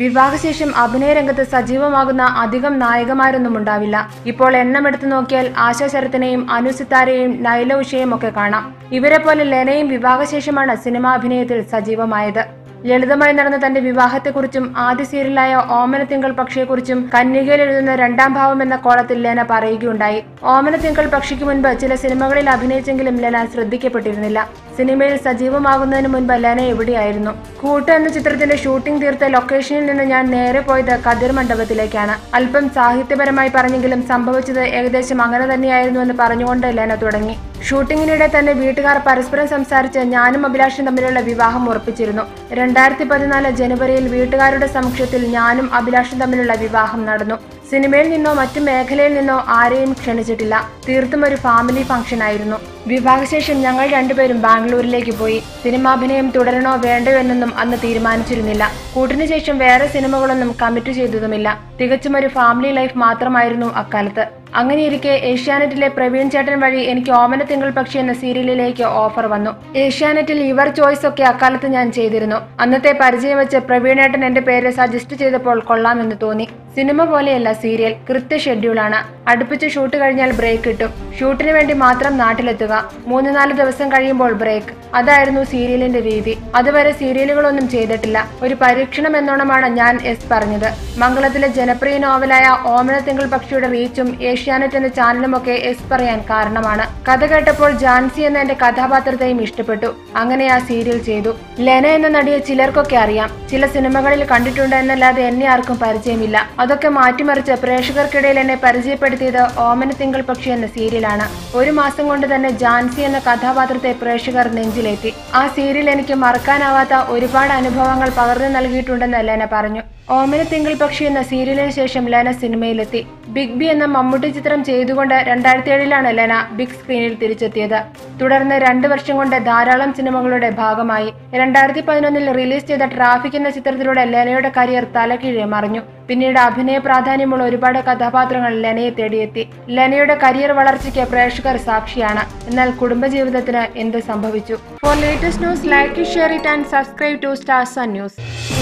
വിവാഹശേഷം അഭിനയ രംഗത്ത് സജീവമാകുന്ന അധികം നായകമാരൊന്നും ഉണ്ടാവില്ല. ഇപ്പോൾ എണ്ണമെടുത്തു നോക്കിയാൽ ആശാ ശരത്തിനെയും അനുസിത്താരെയും നൈല ഉഷയും ഒക്കെ കാണാം. ഇവരെ പോലെ ലെനയും വിവാഹശേഷമാണ് സിനിമാ അഭിനയത്തിൽ സജീവമായത്. ലളിതമായി നടന്ന തന്റെ വിവാഹത്തെക്കുറിച്ചും ആദ്യ സീരിയലായ ഓമന തിങ്കൾ പക്ഷിയെക്കുറിച്ചും കന്യകയിൽ എഴുതുന്ന രണ്ടാം ഭാവം എന്ന കോളത്തിൽ ലേന പറയുകയുണ്ടായി. ഓമന തിങ്കൾ പക്ഷിക്ക് മുൻപ് ചില സിനിമകളിൽ അഭിനയിച്ചെങ്കിലും ലെന ശ്രദ്ധിക്കപ്പെട്ടിരുന്നില്ല. സിനിമയിൽ സജീവമാകുന്നതിന് മുൻപ് ലെന എവിടെയായിരുന്നു? കൂട്ട് എന്ന ചിത്രത്തിന്റെ ഷൂട്ടിംഗ് തീർത്ത ലൊക്കേഷനിൽ നിന്ന് ഞാൻ നേരെ പോയത് കതിർ മണ്ഡപത്തിലേക്കാണ്. അല്പം സാഹിത്യപരമായി പറഞ്ഞെങ്കിലും സംഭവിച്ചത് ഏകദേശം അങ്ങനെ തന്നെയായിരുന്നുവെന്ന് പറഞ്ഞുകൊണ്ട് ലെന തുടങ്ങി. ഷൂട്ടിങ്ങിനിടെ തന്നെ വീട്ടുകാർ പരസ്പരം സംസാരിച്ച് ഞാനും അഭിലാഷും തമ്മിലുള്ള വിവാഹം ഉറപ്പിച്ചിരുന്നു. രണ്ടായിരത്തി പതിനാല് ജനുവരിയിൽ വീട്ടുകാരുടെ സമക്ഷത്തിൽ ഞാനും അഭിലാഷും തമ്മിലുള്ള വിവാഹം നടന്നു. സിനിമയിൽ നിന്നോ മറ്റു മേഖലയിൽ നിന്നോ ആരെയും ക്ഷണിച്ചിട്ടില്ല. തീർത്തും ഒരു ഫാമിലി ഫംഗ്ഷൻ ആയിരുന്നു വിവാഹശേഷം ഞങ്ങൾ രണ്ടുപേരും ബാംഗ്ലൂരിലേക്ക് പോയി. സിനിമാഭിനയം തുടരണോ വേണ്ടോ എന്നൊന്നും അന്ന് തീരുമാനിച്ചിരുന്നില്ല. കൂട്ടിനു ശേഷം വേറെ സിനിമകളൊന്നും കമ്മിറ്റ് ചെയ്തതുമില്ല. തികച്ചും ഒരു ഫാമിലി ലൈഫ് മാത്രമായിരുന്നു അക്കാലത്ത്. അങ്ങനെയിരിക്കെ ഏഷ്യാനെറ്റിലെ പ്രവീൺ ചേട്ടൻ വഴി എനിക്ക് ഓമന തിങ്കൾ പക്ഷി എന്ന സീരിയലിലേക്ക് ഓഫർ വന്നു. ഏഷ്യാനെറ്റിൽ യുവർ ചോയ്സ് ഒക്കെ അക്കാലത്ത് ഞാൻ ചെയ്തിരുന്നു. അന്നത്തെ പരിചയം വെച്ച് പ്രവീണേട്ടൻ എന്റെ പേര് സജസ്റ്റ് ചെയ്തപ്പോൾ കൊള്ളാമെന്ന് തോന്നി. സിനിമ പോലെയല്ല സീരിയൽ കൃത്യ ഷെഡ്യൂളാണ്. അടുപ്പിച്ച് ഷൂട്ട് കഴിഞ്ഞാൽ ബ്രേക്ക് കിട്ടും. ഷൂട്ടിന് വേണ്ടി മാത്രം നാട്ടിലെത്തുക. മൂന്ന് നാല് ദിവസം കഴിയുമ്പോൾ ബ്രേക്ക്. അതായിരുന്നു സീരിയലിന്റെ രീതി. അതുവരെ സീരിയലുകളൊന്നും ചെയ്തിട്ടില്ല. ഒരു പരീക്ഷണം എന്നോണമാണ് ഞാൻ എസ് പറഞ്ഞത്. മംഗളത്തിലെ ജനപ്രിയ നോവലായ ഓമന തിങ്കൾ പക്ഷിയുടെ റീച്ചും ഏഷ്യാനെറ്റ് എന്ന ചാനലുമൊക്കെ എസ് പറയാൻ കാരണമാണ്. കഥ കേട്ടപ്പോൾ ജാൻസി എന്ന എന്റെ കഥാപാത്രത്തെയും ഇഷ്ടപ്പെട്ടു. അങ്ങനെ ആ സീരിയൽ ചെയ്തു. ലെന എന്ന നടിയെ ചിലർക്കൊക്കെ അറിയാം. ചില സിനിമകളിൽ കണ്ടിട്ടുണ്ട് എന്നല്ലാതെ എന്നെ ആർക്കും പരിചയമില്ല. അതൊക്കെ മാറ്റിമറിച്ച് പ്രേക്ഷകർക്കിടയിൽ എന്നെ പരിചയപ്പെടുത്തിയത് ഓമന തിങ്കൾ പക്ഷി എന്ന സീരിയലാണ്. ഒരു മാസം കൊണ്ട് തന്നെ ജാൻസി എന്ന കഥാപാത്രത്തെ പ്രേക്ഷകർ നെഞ്ചിലേറ്റി. ആ സീരിയൽ എനിക്ക് മറക്കാനാവാത്ത ഒരുപാട് അനുഭവങ്ങൾ പകർന്നു നൽകിയിട്ടുണ്ടെന്ന് ലെന പറഞ്ഞു. ഓമന തിങ്കൾ പക്ഷി എന്ന സീരിയലിന് ശേഷം ലെന സിനിമയിലെത്തി. ബിഗ് ബി എന്ന മമ്മൂട്ടി ചിത്രം ചെയ്തുകൊണ്ട് രണ്ടായിരത്തി ഏഴിലാണ് ലെന ബിഗ് സ്ക്രീനിൽ തിരിച്ചെത്തിയത്. തുടർന്ന് രണ്ട് വർഷം കൊണ്ട് ധാരാളം സിനിമകളുടെ ഭാഗമായി. രണ്ടായിരത്തി പതിനൊന്നിൽ റിലീസ് ചെയ്ത ട്രാഫിക് എന്ന ചിത്രത്തിലൂടെ ലെനയുടെ കരിയർ തലകീഴെ മറിഞ്ഞു. പിന്നീട് അഭിനയ പ്രാധാന്യമുള്ള ഒരുപാട് കഥാപാത്രങ്ങൾ ലെനയെ തേടിയെത്തി. ലെനയുടെ കരിയർ വളർച്ചയ്ക്ക് പ്രേക്ഷകർ സാക്ഷിയാണ്. എന്നാൽ കുടുംബജീവിതത്തിന് എന്ത് സംഭവിച്ചു? For latest news like share it and subscribe to stars news